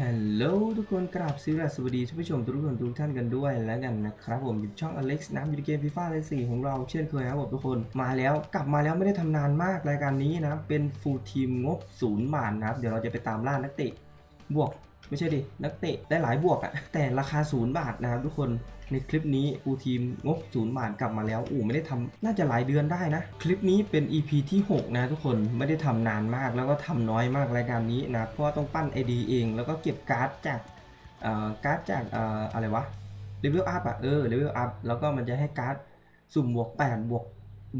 ฮัลโหลทุกคนกราบสวัสดีท่านผู้ชมทุกคนทุกท่านกันด้วยแล้วกันนะครับผมอยู่ช่องอเล็กซ์นะอยู่ในเกมฟีฟ่าเลสี่ของเราเช่นเคยครับผมทุกคนมาแล้วกลับมาแล้วไม่ได้ทำนานมากรายการนี้นะเป็นฟูลทีมงบศูนย์บาทนะครับ เดี๋ยวเราจะไปตามล่านักเตะบวก ไม่ใช่ดิ นักเตะได้หลายบวกอะแต่ราคาศูนย์บาทนะครับทุกคนในคลิปนี้ฟูทีมงบศูนย์บาทกลับมาแล้วอูไม่ได้ทำน่าจะหลายเดือนได้นะ คลิปนี้เป็น EP ที่ 6 นะทุกคนไม่ได้ทำนานมากแล้วก็ทำน้อยมากรายการนี้นะ เพราะว่าต้องปั้น ID เอง แล้วก็เก็บการ์ดจากอ่อการ์ดจากอ่ออะไรวะเลเวลอัพอะเออเลเวลอัพแล้วก็มันจะให้การ์ดสุ่มบวก8บวก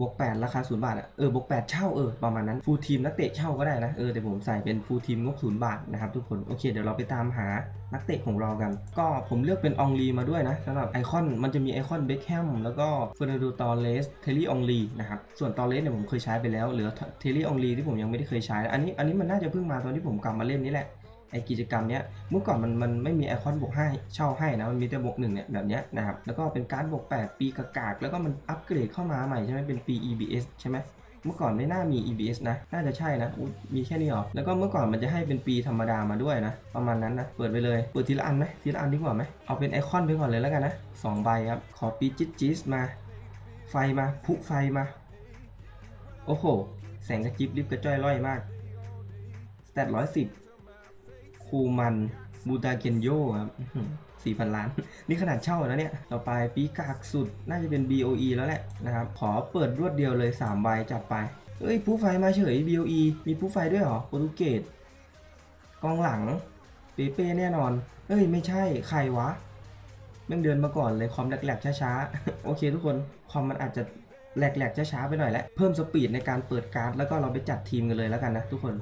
บวก8ราคาศูนย์บาทอะเออบวก8เช่าเออประมาณนั้นฟูลทีมนักเตะเช่าก็ได้นะเออแต่ผมใส่เป็นฟูลทีมงบศูนย์บาทนะครับทุกคนโอเคเดี๋ยวเราไปตามหานักเตะของเรากัน ก็ผมเลือกเป็นอองลีมาด้วยนะสำหรับไอคอนมันจะมีไอคอนเบคแฮมแล้วก็เฟอร์นันโดตอเลสเทลลี่อองลีนะครับส่วนตอเลสเนี่ยผมเคยใช้ไปแล้วเหลือเทลลี่อองลีที่ผมยังไม่ได้เคยใช้อันนี้อันนี้มันน่าจะเพิ่งมาตอนที่ผมกลับมาเล่นนี่แหละ ไอกิจกรรมเนี้ยเมื่อก่อนมันมันไม่มีไอคอนบวกให้เช่าให้นะมันมีแต่บวกหนึ่งเนี่ยแบบเนี้ยนะครับแล้วก็เป็นการบวก 8 ปีกากากแล้วก็มันอัปเกรดเข้ามาใหม่ใช่ไหมเป็นปี EBS ใช่ไหมเมื่อก่อนไม่น่ามี EBS นะ น่าจะใช่นะมีแค่นี้หรอ แล้วก็เมื่อก่อนมันจะให้เป็นปีธรรมดามาด้วยนะ ประมาณนั้นนะ เปิดไปเลย เปิดทีละอันไหมทีละอันดีกว่าไหมเอาเป็นไอคอนไปก่อนเลยแล้วกันนะสองใบครับ ขอปีจิ๊ดจิ๊ดมา ไฟมาพุไฟมา โอ้โห แสงกระจิบลิบกระจ้อยร่อยมากสเตตร้อยสิบ คูมันบูตาเกนโยครับสี่พันล้าน นี่ขนาดเช่าแล้วเนี่ย ต่อไปปีกากสุดน่าจะเป็น BOE แล้วแหละนะครับ ขอเปิดรวดเดียวเลย3ใบจัดไป เอ้ยผู้ไฟมาเฉย BOE มีผู้ไฟด้วยเหรอโปรตุเกสกองหลัง เปเป้แน่นอน เอ้ย ไม่ใช่ใครวะแม่งเดินมาก่อนเลยคอมแหลกๆช้าๆ โอเคทุกคนคอมมันอาจจะแหลกๆช้าๆไปหน่อยแหละเพิ่มสปีดในการเปิดการ์ดแล้วก็เราไปจัดทีมกันเลยแล้วกันนะทุกคน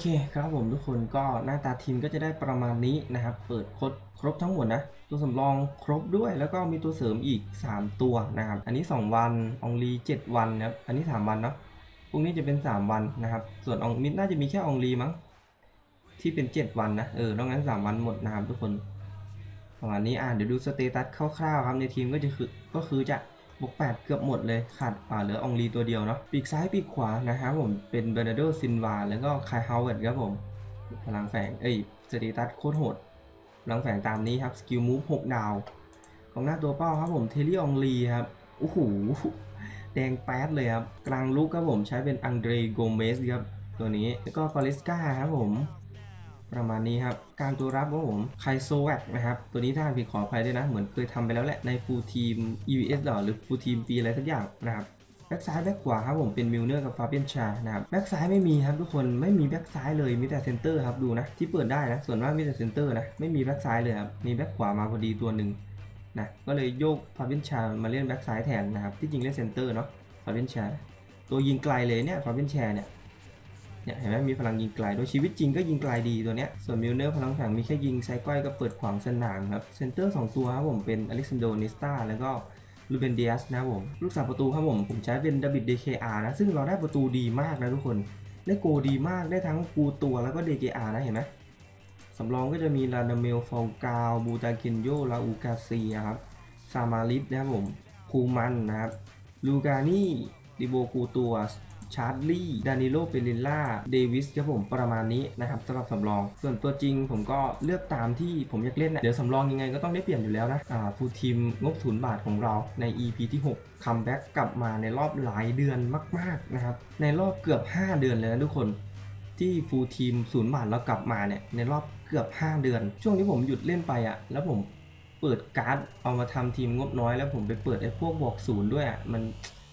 เคครับผมทุกคนก็หน้าตาทีมก็จะได้ประมาณนี้นะครับ เปิดครบครบทั้งหมดนะ ตัวสำรองครบด้วยแล้วก็มีตัวเสริมอีก 3 ตัวนะครับ อันนี้ 2 วันอองลี 7 วันนะครับ อันนี้ 3 วันเนาะพรุ่งนี้จะเป็น 3 วันนะครับ ส่วนอองมิดน่าจะมีแค่อองลีมั้งที่เป็น 7 วันนะเออนอกนั้น 3 วันหมดนะครับทุกคนประมาณนี้อ่าเดี๋ยวดูสเตตัสคร่าวๆครับในทีมก็จะคือก็คือจะ บวก8เกือบหมดเลย ขาดอ่าเหลือองลีตัวเดียวเนาะปีกซ้ายปีกขวานะครับผมเป็นเบอร์นาร์โดซินวาแล้วก็คายฮาวเวิร์ดครับผมพลังแฝงเอ้ยสเตตัสโคตรโหดพลังแฝงตามนี้ครับสกิลมูฟ6ดาวของหน้าตัวเป้าครับผมเทลี่อองลีครับโอ้โหแดงแป๊ดเลยครับ กลางลุกครับผมใช้เป็นอังเดรโกเมสครับ ตัวนี้ แล้วก็ฟาริสกาครับผม ประมาณนี้ครับ การตัวรับของผมไคโซแวกนะครับ ตัวนี้ถ้าผิดขออภัยด้วยนะ เหมือนเคยทำไปแล้วแหละ ในฟูลทีม EVS หรอหรือฟูลทีมปีอะไรสักอย่างนะครับแบ็กซ้ายแบ็กขวาครับผมเป็นมิลเนอร์กับฟาเบียนชานะครับแบ็กซ้ายไม่มีครับทุกคนไม่มีแบ็กซ้ายเลยมีแต่เซนเตอร์ครับดูนะที่เปิดได้นะส่วนมากมีแต่เซนเตอร์นะไม่มีแบ็กซ้ายเลยครับมีแบ็กขวามาพอดีตัวหนึ่งนะก็เลยโยกฟาเบียนชามาเล่นแบ็กซ้ายแทนนะครับที่จริงเล่นเซนเตอร์เนาะฟาเบียนชาตัวยิงไกลเลยเนี่ยฟาเบียนชาเนี่ย เนี่ยเห็นไหมมีพลังยิงไกลโดยชีวิตจริงก็ยิงไกลดีตัวเนี้ยส่วนมิลเนอร์พลังแฝงมีแค่ยิงไซก้อยก็เปิดขวางสนามครับเซนเตอร์2ตัวครับผมเป็นอเล็กซานโดนิสตาแล้วก็ลูเบนเดียสนะครับผมลูกสาวประตูครับผมผมใช้เป็นดาบิดเดเคอาร์นะซึ่งเราได้ประตูดีมากนะทุกคนได้โกดีมากได้ทั้งกูตัวแล้วก็เดเคอาร์นะเห็นไหมสำรองก็จะมีลาดาเมลฟองกาวบูตาเกนโยลาอูกาเซียครับซามาลิสนะครับผมคูมันนะครับลูกานี่ดิโบกูตัว ชาร์ดลี่ ดานิโลเปริลล่า เดวิสครับผมประมาณนี้นะครับสำหรับสำรอง ส่วนตัวจริงผมก็เลือกตามที่ผมอยากเล่นนะเดี๋ยวสำรองยังไงก็ต้องได้เปลี่ยนอยู่แล้วนะอ่าฟูลทีมงบศูนย์บาทของเราใน EP ที่6คัมแบ็กกลับมาในรอบหลายเดือนมากๆนะครับในรอบเกือบ 5 เดือนเลยนะทุกคนที่ฟูลทีมศูนย์บาทเรากลับมาเนี่ยในรอบเกือบ 5 เดือน ช่วงที่ผมหยุดเล่นไปอะ่ะแล้วผมเปิดการ์ดเอามาทำทีมงบน้อยแล้วผมไปเปิดไอ้พวกบอกศูนย์ด้วยอะ่ะมัน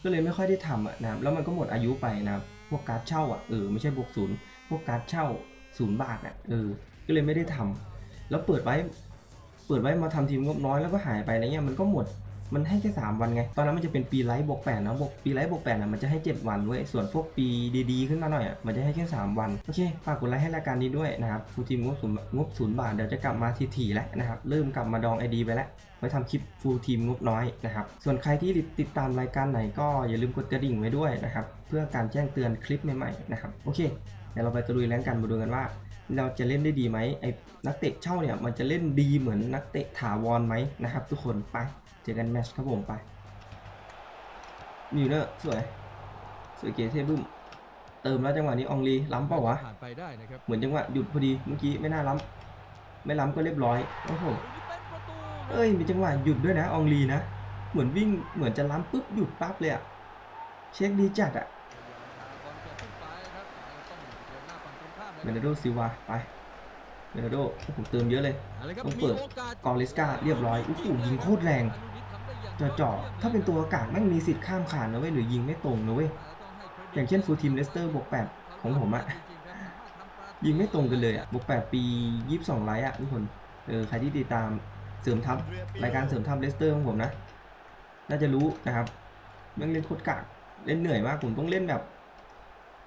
ก็เลยไม่ค่อยได้ทำอะนะครับแล้วมันก็หมดอายุไปนะครับพวกการ์ดเช่าอะเออไม่ใช่บวกศูนย์พวกการ์ดเช่าศูนย์บาทอะเออก็เลยไม่ได้ทำแล้วเปิดไว้ เปิดไว้มาทำทีมงบน้อยแล้วก็หายไปอะไรเงี้ยมันก็หมด มันให้แค่3วันไง ตอนนั้นมันจะเป็นปีไลท์บวก8นะบวกปีไลท์บวก8นะมันจะให้ 7 วันเว้ย ส่วนพวกปีดีๆ ขึ้นมาหน่อยอะ มันจะให้แค่ 3 วัน โอเค ฝากกดไลค์ให้รายการนี้ด้วยนะครับฟูทีมงบศูนย์งบศูนย์บาท เดี๋ยวจะกลับมาถี่ๆแล้วนะครับ เริ่มกลับมาดองไอดีไปแล้ว ไว้ทำคลิปฟูลทีมงบน้อยนะครับ ส่วนใครที่ติดตามรายการไหนก็อย่าลืมกดกระดิ่งไว้ด้วยนะครับ เพื่อการแจ้งเตือนคลิปใหม่ๆนะครับ โอเค เดี๋ยวเราไปตะลุยแรงกันมาดูกันว่า เราจะเล่นได้ดีไหมไอ้นักเตะเช่าเนี่ยมันจะเล่นดีเหมือนนักเตะถาวรไหมนะครับ ทุกคนไปเจอกันแมตช์ครับผมไปมิวเนอร์สวยสวยเก๋เท่บึ้มเติมแล้วจังหวะนี้อองลีล้ำเปล่าวะผ่านไปได้นะครับเหมือนจังหวะหยุดพอดีเมื่อกี้ไม่น่าล้ำไม่ล้ำก็เรียบร้อยโอ้โหเป็นประตูเอ้ยมีจังหวะหยุดด้วยนะอองลีนะ เหมือนวิ่งเหมือนจะล้ำปุ๊บหยุดปั๊บเลยอะเช็คดีจัดอะ เบนาโดซิลวาไปเบนาโดโอ้โหเติมเยอะเลยเอาละครับต้องเปิดมีโอกาสกอริสกาเรียบร้อยโอ้โหยิงโคตรแรงจ่อจ่อๆถ้าเป็นตัวอากาศแม่งมีสิทธิ์ข้ามคานนะเว้ยหรือยิงไม่ตรงนะเว้ยอย่างเช่นฟูลทีมเลสเตอร์บวก8ของผมอะยิงไม่ตรงกันเลยอะบวก8ปี22ไลท์อะทุกคนเออใครที่ติดตามเสริมทัพรายการเสริมทัพเลสเตอร์ของผมนะ น่าจะรู้นะครับแม่งเล่นโคตรกากเล่นเหนื่อยมากผมต้องเล่นแบบ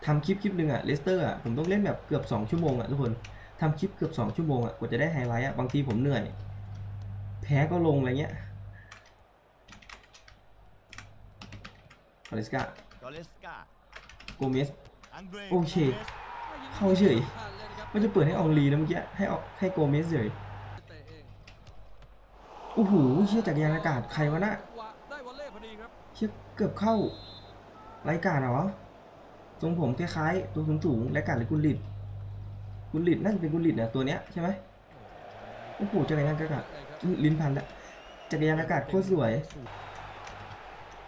ทำคลิปคลิปหนึ่งอะเลสเตอร์อะผมต้องเล่นแบบเกือบ 2 ชั่วโมงอะทุกคนทำคลิปเกือบ 2 ชั่วโมงอะกว่าจะได้ไฮไลท์อะบางทีผมเหนื่อย แพ้ก็ลงอะไรเงี้ยคาริสกากอเลสกาโกเมสอังเดรโอเค เข้าเฉย มันจะเปิดให้อองลีนะเมื่อกี้ให้ออกให้โกเมสเฉยโอ้โหเชี่ยจากรยานอากาศใครวะน่ะได้วอลเล่พอดีครับเชี่ยเกือบเข้ารายการเหรอ ทรงผมคล้ายๆตัวสูงสูงๆรายการหรือกุลิตกุลิตน่าจะเป็นกุลิตนะตัวเนี้ยใช่ไหมโอ้โหจักรยานอากาศอื้อลิ้นพันละจักรยานอากาศโคตรสวย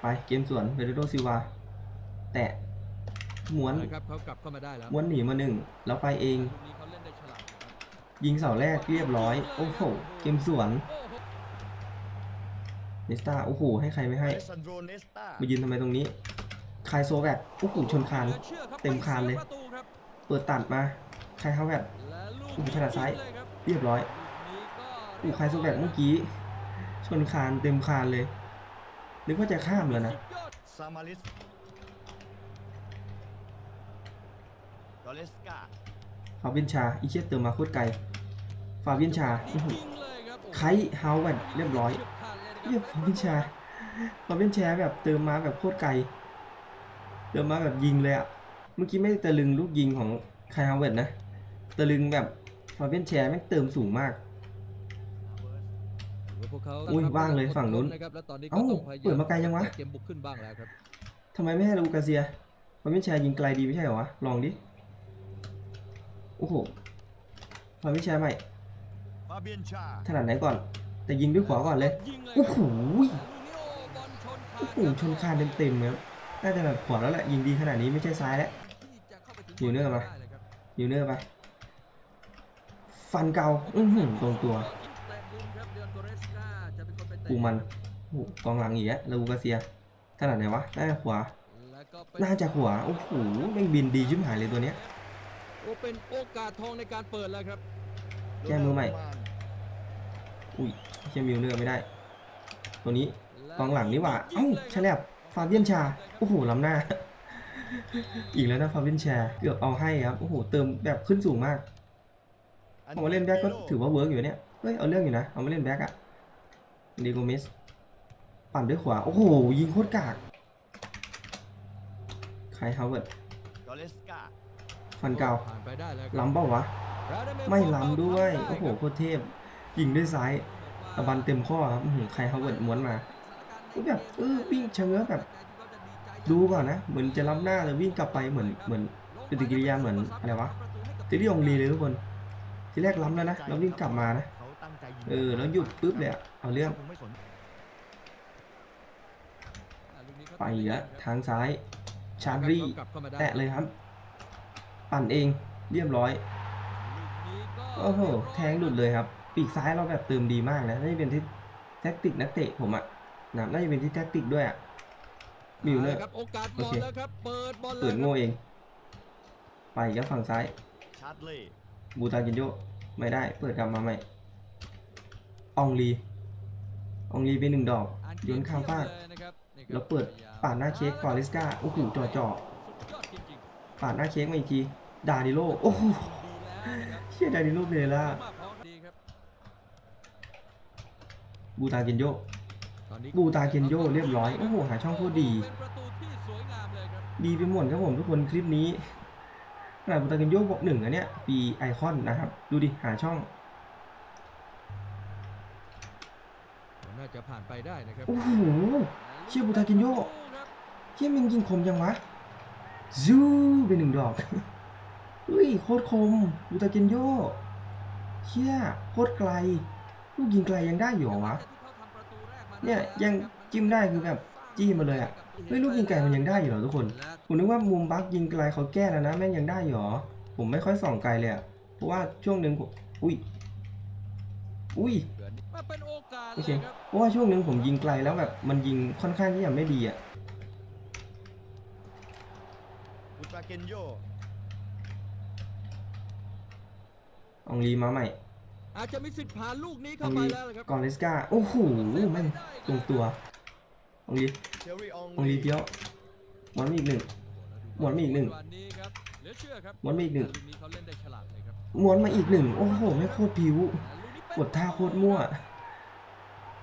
ไปเกมสวนเบเรโดซิลวา แตะม้วนครับเขากลับเข้ามาได้แล้วม้วนหนีมาหนึ่งแล้วไปเองลูกนี้เขาเล่นได้ฉลาดนะครับยิงเสาแรกเรียบร้อย โอ้โห เกมสวนโอ้โหเนสตาโอ้โห ให้ใครไม่ให้อเลซันโดรเนสตามายืนทำไมตรงนี้ คายโซแวตโอ้โหชนคานหลือชื่อรับเต็มคานเลยไปสีประตูครับเปิดตัดมาใครเฮาแวตและลูกโอ้โหถนัดซ้ายเลยครับเรียบร้อยลูกนี้ก็โอ้โหคายโซแวตเมื่อกี้ ชนคานเต็มคานเลย นึกว่าจะข้ามแล้วนะสุดยอดซามาลิสกอเลสกาฟาบินชา อีเชียเติมมาโคตรไกล ฟาบินชานี่อื้อหือยิงเลยครับโอ้โหไคเฮาแวตเรียบร้อยเฉียบขาดเลยนะครับเรียบฟาบินชา ฟาบินชาแบบเติมมาแบบโคตรไกล เติมมาแบบยิงเลยอะเมื่อกี้ไม่ได้ตะลึงลูกยิงของคายเฮาแวตนะ ตะลึงแบบฟาบินแชร์แม่งเติมสูงมากถือว่าพวกเขาอุ้ยว่างเลยฝั่งนู้นนะครับแล้วตอนนี้ก็เอ้าต้องพยายเปิดมาไกลยังวะเกมบุกขึ้นบ้างแล้วครับทำไมไม่ให้ลูกาเซียฟาบินแชร์ยิงไกลดีไม่ใช่เหรอวะ ลองดิ โอ้โหฟาบินแชร์ใหม่ฟาเบียนชาถนัดไหนก่อน แต่ยิงด้วยขวาก่อนเลยยิงเลยโอ้โหลูกนี้โอ้บอลชนคานโอ้โหชนคานเต็มๆครับ น่าจะแบบขวาแล้วแหละยิงดีขนาดนี้ไม่ใช่ซ้ายแล้วที่จะเข้าไปถึงอยู่เนื่องมาได้เลยครับยูเนอร์ไปฟันเกาอื้อหือตรงตัวเตะมุมครับเดือนโกเรสกาจะเป็นคนไปเตะปูมันโอ้โหกองหลังอีกแล้วลูกาเซียถนัดไหนวะน่าจะขวาแล้วก็เป็นน่าจะขวาโอ้โหแม่งบินดีชิบหายเลยตัวเนี้ยโอ้เป็นโอกาสทองในการเปิดแล้วครับแก้มือใหม่อุ้ยเชียมิวเนอร์ไม่ได้ ตัวนี้กองหลังนี่หว่าเอ้าใช่แล้ว ฟาเบียนชา โอ้โห ล้ำหน้า อีกแล้วนะฟาเบียนชา เกือบเอาให้ครับ โอ้โห เติมแบบขึ้นสูงมากเอามาเล่นแบ็กก็ถือว่าเวิร์กอยู่เนี่ย เฮ้ย เอาเรื่องอยู่นะ เอามาเล่นแบ็กอะดีโกเมส ปั่นด้วยขวา โอ้โห ยิงโคตรกากใครฮาวเวิร์ดกอเลสกาฟันเกาผ่านไปได้แล้วครับล้ำเปล่าวะราดาเลไม่ล้ำด้วยทำไโอ้โห โคตรเทพ ยิงด้วยซ้ายตะบันเต็มข้อครับอื้อหือใครฮาวเวิร์ดม้วนมา แบบเออวิ่งชะเง้อแบบ ดูก่อนนะ เหมือนจะล้ำหน้าแต่วิ่งกลับไปเหมือนเหมือนปฏิกิริยาเหมือนอะไรวะทีที่องลีเลยทุกคน ทีแรกล้ำแล้วนะแล้ววิ่งกลับมานะเขาตั้งใจยิงเออแล้วหยุดปุ๊บเลยอะเอาเรื่องคงไม่สนไปอีกแล้วทางซ้าย ชาร์รี่กลับเข้ามาได้แตะเลยครับ ปั่นเองเรียบร้อยโอ้โหแทงหลุดเลยครับ ปีกซ้ายเราแบบเติมดีมากนะน่าจะเป็นที่แท็กติกนักเตะผมอะ นะน่าจะเป็นที่แท็กติกด้วยอะมิวเนอร์ครับโอกาสบโออลเคแล้วครับเปิดบอลเปิดแล้วโง่ครับเอง ไปอีครับฝั่งซ้ายชาร์ดเล่บูตากินโยไม่ได้ เปิดกลับมาใหม่อองลีอองลีไปหนึ่งดอกอ่านเกโยนข้ามฟากเลยนะครับนี่ครับแล้วเปิดปาดหน้าเค้กกอริสกาโอ้โหจ่อจ่อสุดยอดจริงๆปาดหน้าเค้กมาอีกทีดาดิโลโอ้โหๆดีแล้วนะครับเชี่ยดาดิโลเบล่ามากพร้อมดีครับบูตาเกนโยตอนนี้ บูตาเกนโยเรียบร้อย โอ้โห หาช่องโคตรดีเป็นประตูที่สวยงามเลยครับดีไปหมดครับผมทุกคนคลิปนี้ขนาดบูตาเกนโยบอกหนึ่งอันเนี้ยปีไอคอนนะครับ ดูดิ หาช่องน่าจะผ่านไปได้นะครับ โอ้โห เชี่ยบูตากินโยครับเชี่ยมันยิงคมยังวะซูไปหนึ่งดอกเฮ้ยโคตรคมบูตาเกนโยเชี่ยโคตรไกลลูกยิงไกลยังได้อยู่เหรอวะ เนี่ยยังจิ้มได้คือแบบจี้มาเลยอะเฮ้ยลูกยิงไกลมันยังได้อยู่เหรอทุกคน ผมนึกว่ามุมบักยิงไกลเขาแก้แล้วนะแม่งยังได้อยู่เหรอ ผมไม่ค่อยส่องไกลเลยอะเพราะว่าช่วงหนึ่งผม อุ้ย อุ้ยโอเคเพราะว่าช่วงหนึ่งผมยิงไกลแล้วแบบมันยิงค่อนข้างที่จะไม่ดีอะอองลีมาใหม่ อาจจะมีสิทธิ์ผ่านลูกนี้อเข้าองไปลีแล้วนะครับกอริสกาโอ้โหแม่งตรงตัวอองลีเชอรี่อองอองลีเดียวหมอนมาอีกหนึ่ง หมวนมาอีกหนึ่งวันนี้ครับเหลือเชื่อครับหมวนมาอีกหนึ่ง ลูกนี้เขาเล่นได้ฉลาดเลยครับม้วนมาอีกหนึ่งโอ้โหไม่งโคตรผิวลูกนี้เป๊ะกดท่าโคตรมั่ว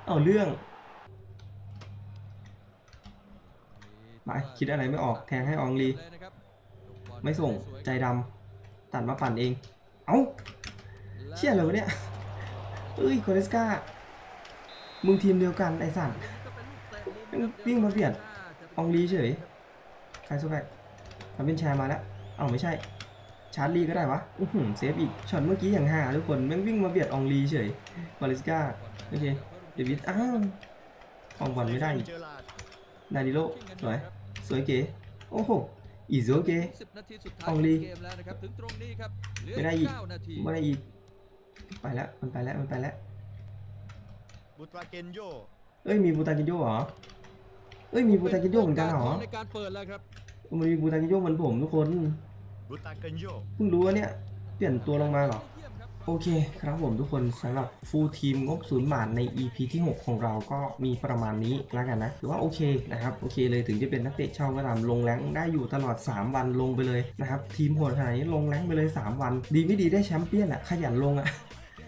เอาเรื่อง ไปคิดอะไรไม่ออกแทงให้อองลีเลยนะครับไม่ส่งใจดำตัดมาปั่นเอง เอ้า เชี่ยเลยวะเนี่ยเอ้ยโคเรสกามึงทีมเดียวกันไอสัตว์วิ่งมาเบียดองลีเฉยใครโซแบกทำเป็นแชร์มาแล้ว เอ้าไม่ใช่ ชาร์ลีก็ได้วะอื้อเซฟอีก ช็อตเมื่อกี้อย่างห่าทุกคนแม่งวิ่งมาเบียดองลีเฉยโคเรสกาโอเค เดวิด อ้าวของบอลไม่ได้อีกเจอราดิโล สวย สวยเก๋ โอ้โห อีโซเก๋องลีถึงตรงนี้ครับเลือไม่ได้อีกเก้านาทีไม่ได้อีก ไปแล้วมันไปแล้วมันไปแล้วบุตราเกนโยเอ้ยมีบูตากินโยเหรอเอ้ยมีบูตากินโยเหมือนกันเหรอในการเปิดแล้วครับมันมีบูตากิโยเหมือนผมทุกคนบุตราเกนโยเพิ่งรู้ว่าเนี่ยเปลี่ยนตัวลงมาเหรอเยี่ยมครับโอเคครับผมทุกคนสำหรับฟูลทีมงบศูนย์บาทใน EP ที่ 6 ของเราก็มีประมาณนี้แล้วกันนะถือว่าโอเคนะครับโอเคเลยถึงจะเป็นนักเตะเช่าก็ตามลงแรงค์ได้อยู่ตลอด 3 วันลงไปเลยนะครับทีมโหดขนาดนี้ลงแรงค์ไปเลย 3 วัน ดีไม่ดีได้แชมป์เปี้ยนอะขยันลงอะ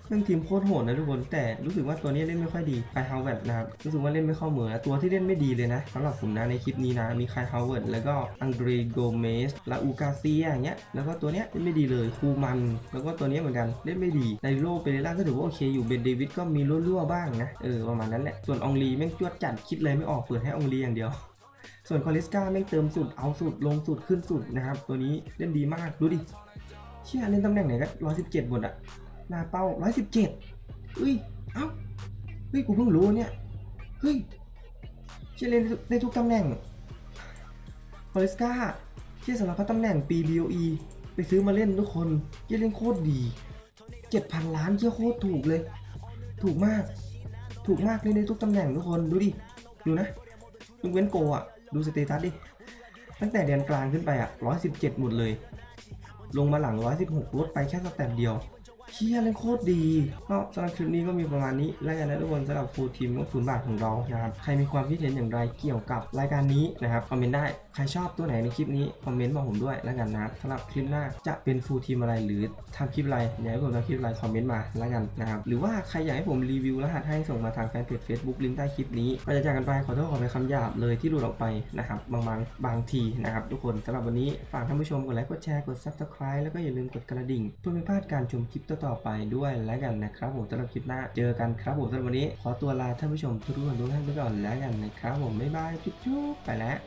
เรื่งทีมโคตรโหดนะทุกคน แต่รู้สึกว่าตัวนี้เล่นไม่ค่อยดีไคฮาวเวิร์ดนะครับรู้สึกว่าเล่นไม่เข้าเหมือนตัวที่เล่นไม่ดีเลยนะสำหรับผมนะในคลิปนี้นะมีไคฮาวเวิร์ดแล้วก็อังเดรโกเมสและอูกาเซียอย่างเงี้ยแล้วก็ตัวเนี้ยเล่นไม่ดีเลยคูมัน แล้วก็ตัวเนี้ยเหมือนกันเล่นไม่ดีในโลเปเรล่าก็ถือว่าโอเคอยู่เบนเดวิดก็มีรั่วๆบ้างนะเออประมาณนั้นแหละส่วนองลีแม่งจวดจัดคิดอะไรไม่ออกเปิดให้อองลีอย่างเดียวส่วนคอลิสกาแม่งเติมสุด เอาสุด ลงสุด ขึ้นสุดนะครับ ตัวนี้เล่นดีมาก ดูดิ เชี่ยเล่นตำแหน่งไหนก็ร้อยสิบเจ็ดหมดอะ หน้าเป้าร้อยสิบเจ็ดเฮ้ย เอ้า เฮ้ย กูเพิ่งรู้เนี่ย เฮ้ยเชี่ยเล่นได้ทุกตำแหน่งคอริสกาเชี่ยสำหรับตำแหน่งปี BOE ไปซื้อมาเล่นทุกคนเชี่ยเล่นโคตรดีเจ็ดพันล้านเชี่ยโคตรถูกเลย ถูกมาก ถูกมากเล่นได้ทุกตำแหน่งทุกคน ดูดิ ดูนะยกเว้นโกอะ ดูสเตตัสดิ ตั้งแต่เดือนกลางขึ้นไปอะ117หมดเลย ลงมาหลัง116ลดไปแค่สแตทเดียว เชี่ยเล่นโคตรดีก็สำหรับคลิปนี้ก็มีประมาณนี้แล้วกันนะทุกคนสำหรับฟูลทีมก็ศูนบาทของเรานะครับใครมีความคิดเห็นอย่างไรเกี่ยวกับรายการนี้นะครับคอมเมนต์ได้ใครชอบตัวไหนในคลิปนี้คอมเมนต์บอกผมด้วยแล้วกันนะครับสำหรับคลิปหน้าจะเป็นฟูลทีมอะไรหรือทำคลิปอะไรอยากให้ผมทำคลิปอะไรคอมเมนต์มาแล้วกันนะครับหรือว่าใครอยากให้ผมรีวิวรหัสให้ส่งมาทางแฟนเพจ Facebook ลิงก์ใต้คลิปนี้ก็จะจากกันไปขอโทษขอไปคำหยาบเลยที่หลุดออกไปนะครับบางบางบางทีนะครับทุกคนสำหรับวันนี้ฝากท่านผู้ชมกดไลค์กดแชร์กด subscribe แล้วก็อย่าลืมกดกระดิ่ง เพื่อไม่พลาดการชมคลิปต่อต่อไปด้วยแล้วกันนะครับผมสำหรับคลิปหน้าเจอกันครับผมสำหรับวันนี้ ขอตัวลาท่านผู้ชมทุกท่านทุกท่านไปก่อนแล้วกันนะครับผมบ๊ายบายจุ๊บๆไปแล้ว